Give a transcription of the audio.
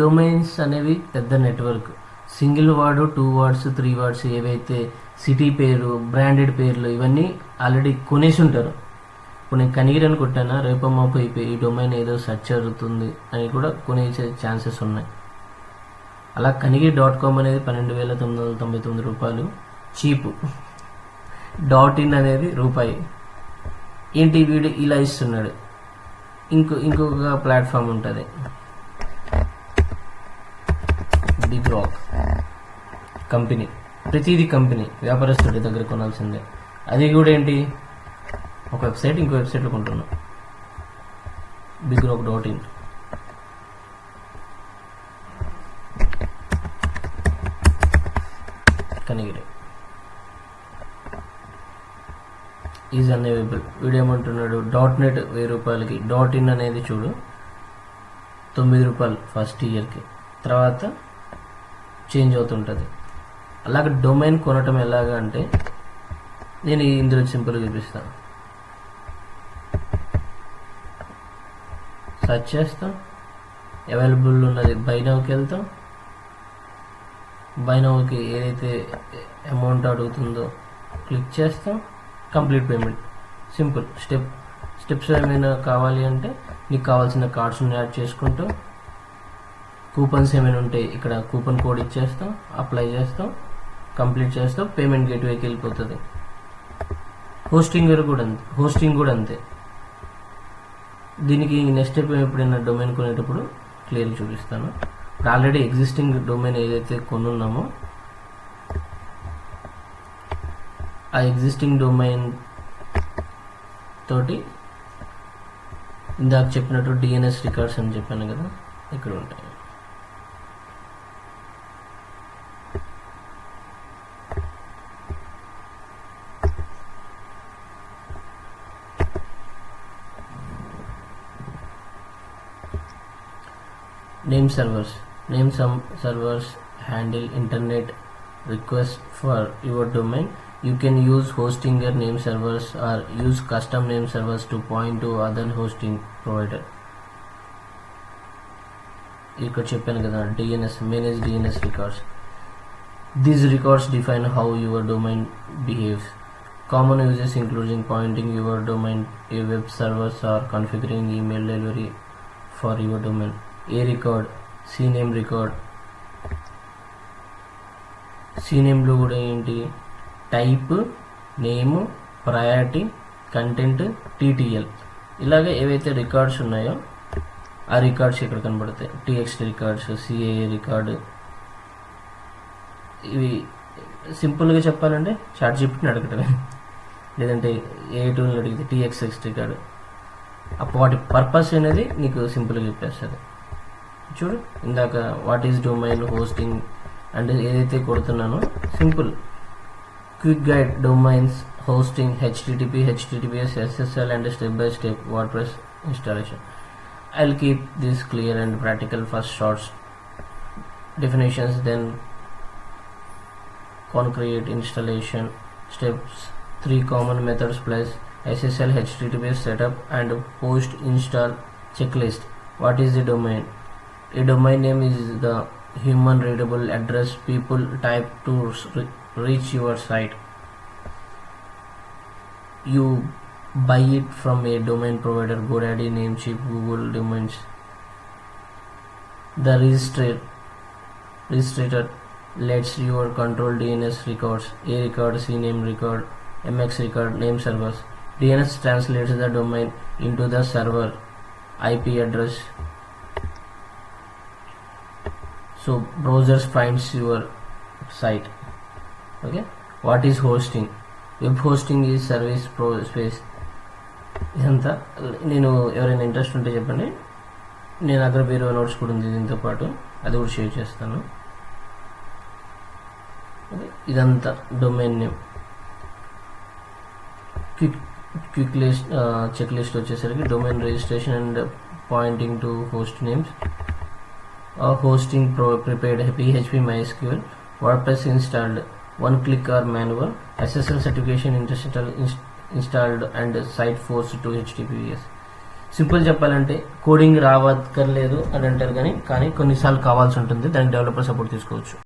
Domains అనేవి పెద్ద network single word two words three words ఏవైతే సిటీ పేరు బ్రాండెడ్ పేర్లు ఇవన్నీ ఆల్రెడీ కొనేసి ఉంటారు ఇప్పుడు నేను కనిగిరి కొట్టానా రేపమ్మ పోయి ఈ డొమైన్ ఏదో సెర్చ్ జరుగుతుంది అని కూడా కొనేసే ఛాన్సెస్ ఉన్నాయి. అలా కనిగిరి డాట్ కామ్ అనేది పన్నెండు వేల తొమ్మిది వందల తొంభై తొమ్మిది రూపాయలు చీపు. డాట్ ఇన్ అనేది రూపాయి. ఏంటి వీడు ఇలా ఇస్తున్నాడు. ఇంకో ఇంకొక ప్లాట్ఫామ్ ఉంటుంది. బిగ్ రాక్ కంపెనీ ప్రతిదీ కంపెనీ వ్యాపారస్తుడి దగ్గర కొనాల్సిందే. అది కూడా ఏంటి? ఒక వెబ్సైట్ ఇంకో వెబ్సైట్లో కొంటున్నాం. Big rock dot in. Kanigiri. Is unavailable video dot net వెయ్యి రూపాయలకి. డాట్ ఇన్ అనేది చూడు తొమ్మిది రూపాయలు ఫస్ట్ ఇయర్కి. తర్వాత చేంజ్ అవుతుంటుంది. అలాగే డొమైన్ కొనటం ఎలాగ అంటే నేను ఇందులో సింపుల్గా చూపిస్తాను సర్చ్ చేస్తాం. అవైలబుల్ ఉన్నది బైనవ్కి వెళ్తాం. బైనవ్కి ఏదైతే అమౌంట్ అడుగుతుందో క్లిక్ చేస్తాం. Complete payment. Simple. Step steps ఏమైనా కావాలి అంటే నీకు కావాల్సిన కార్డ్స్ని యాడ్ చేసుకుంటూ కూపన్స్ ఏమైనా ఉంటే ఇక్కడ కూపన్ కోడ్ ఇచ్చేస్తాం అప్లై చేస్తాం కంప్లీట్ చేస్తాం పేమెంట్ గేట్వేకి వెళ్ళిపోతుంది. హోస్టింగ్ కూడా అంతే హోస్టింగ్ కూడా అంతే. దీనికి నెక్స్ట్ స్టెప్ ఎప్పుడైనా డొమైన్ కొనేటప్పుడు క్లియర్ చూపిస్తాను. ఇప్పుడు ఆల్రెడీ ఎగ్జిస్టింగ్ డొమైన్ ఏదైతే కొనున్నామో ఆ ఎగ్జిస్టింగ్ డొమైన్ తోటి ఇందాక చెప్పినట్టు డిఎన్ఎస్ రికార్డ్స్ అని చెప్పాను కదా ఇక్కడ ఉంటాయి. name servers name some servers handle internet requests for your domain you can use hosting your name servers or use custom name servers to point to other hosting provider ఇక్కడ చెప్పాను కదా DNS manage DNS records these records define how your domain behaves common uses including pointing your domain a web servers or configuring email delivery for your domain A record C name record C నేమ్లో కూడా ఏంటి? Type name priority content TTL ఇలాగే ఏవైతే records ఉన్నాయో ఆ records ఇక్కడ కనబడతాయి. TXT records CAA record ఇవి సింపుల్గా చెప్పాలంటే చాట్ జీపీటీని అడగటమే. లేదంటే ఏ టూని అడిగితే టీఎక్స్ఎక్స్ రికార్డు అప్పుడు వాటి పర్పస్ అనేది నీకు సింపుల్గా చెప్పేస్తుంది. చూడు ఇందాక వాట్ ఈస్ డొమైన్ హోస్టింగ్ అంటే ఏదైతే కొడుతున్నానో simple quick guide domains hosting HTTP HTTPS SSL and step by step WordPress installation I'll keep this clear and practical first shorts definitions then concrete installation steps three common methods plus ssl https setup and post install checklist what is the domain a domain name is the human readable address people type to reach your site you buy it from a domain provider godaddy namecheap google domains the registrate registrator lets your control DNS records, A record, C name record, MX record, name servers. DNS translates the domain into the server IP address. So browsers finds your site. Okay. What is hosting? Web hosting is service pro space. ఇదంతా నేను ఎవరైనా interest ఉంటే చెప్పండి నేను అక్కడ వేరే notes కూడా ఉంది దీంతో పాటు అది కూడా షేర్ చేస్తాను ఇదంతా domain name quick quick list check list వచ్చేసరికి domain registration and pointing to host names hosting pro prepared PHP MySQL, WordPress installed, one click or manual SSL certification install installed and site force to HTTPS. Simple చెప్పాలంటే coding రావక్కర్లేదు అని అంటారు కానీ కానీ కొన్నిసార్లు కావాల్సి ఉంటుంది దానికి డెవలపర్ సపోర్ట్ తీసుకోవచ్చు